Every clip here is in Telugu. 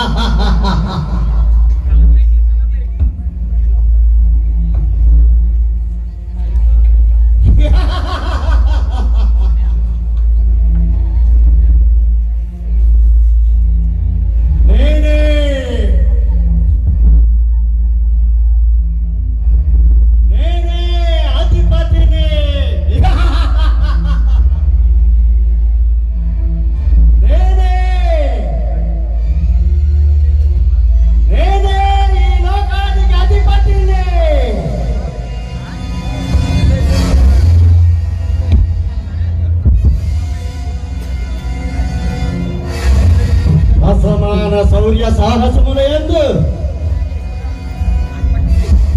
ha ha ha ha అసమాన శౌర్య సాహసముల ఎందు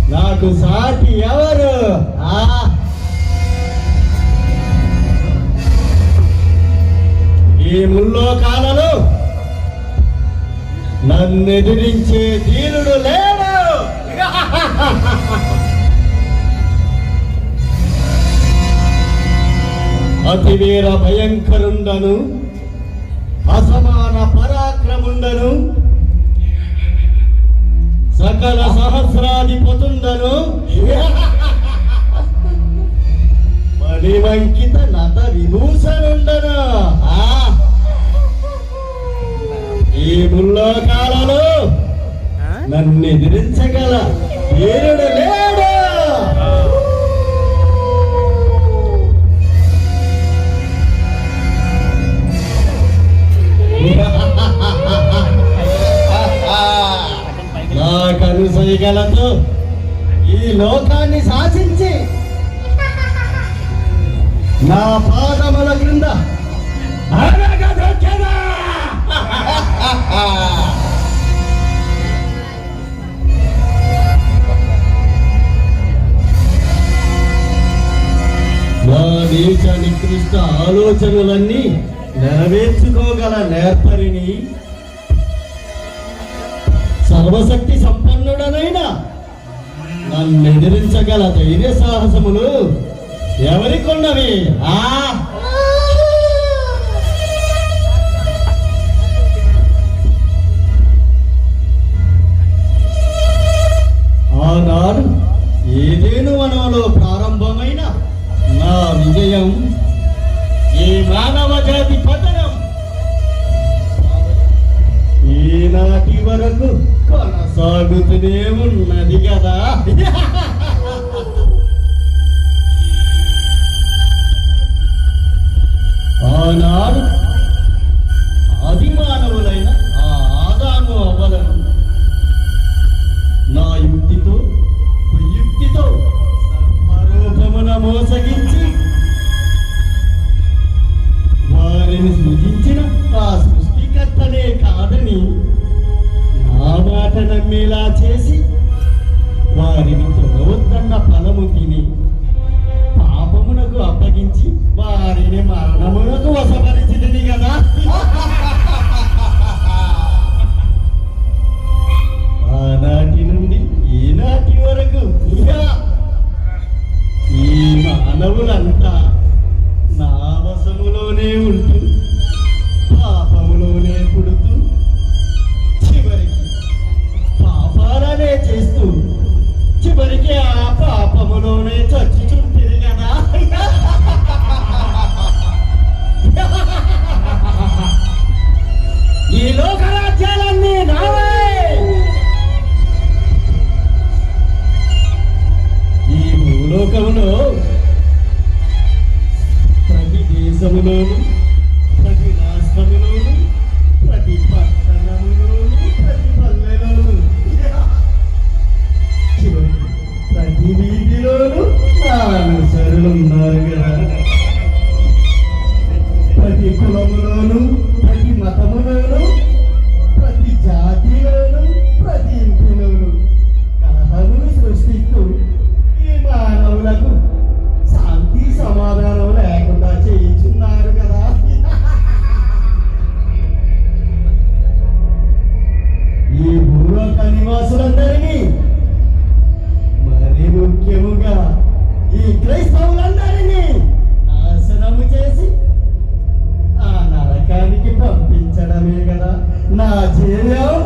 నాకు సాటి ఎవరు? ఆ. ఈ ముల్లోకాలలో నన్ను ఎదిరించే ధీరుడు లేడు. అతివీర భయంకరుండను అసమాన పరాక్రముండను సకల సహస్రాధిపతుండను మణివంకిత నత విభూషణుండను! ఈ ముల్లోకాలలో నన్ను ఎదిరించగల వీరుడు కనుసైగలతో ఈ లోకాన్ని శాసించి నా పాదముల క్రింద! నా నీచ నికృష్ట ఆలోచనలన్నీ నెరవేర్చుకోగల నేర్పరిని సర్వశక్తి సంపన్నుడనైనా నన్ను ఎదిరించగల ధైర్య సాహసములు ఎవరికొన్నవి? ఆ? ఆనాడు ఏదేను వనంలో ప్రారంభమైన నా విజయం ఈ మానవ జాతి పతనం. ఈనాటి వరకు సాగుతూనే ఉన్నది కదా. ఆనాడు నమ్మేలా చేసి వారిని తొలవద్దన్న ఫలము తిని పాపమునకు అప్పగించి వారిని మరణమునకు వసపరి చేస్తూ చివరికి ఆ పాపములోనే చచ్చుచుంటుంది కదా. ఈ లోక రాజ్యాలన్నీ నావే. ఈ భూలోకములో ప్రతి దేశంలోనూ ముఖ్యముగా ఈ క్రైస్తవులందరినీ నాశనము చేసి ఆ నరకానికి పంపించడమే కదా నా జీవం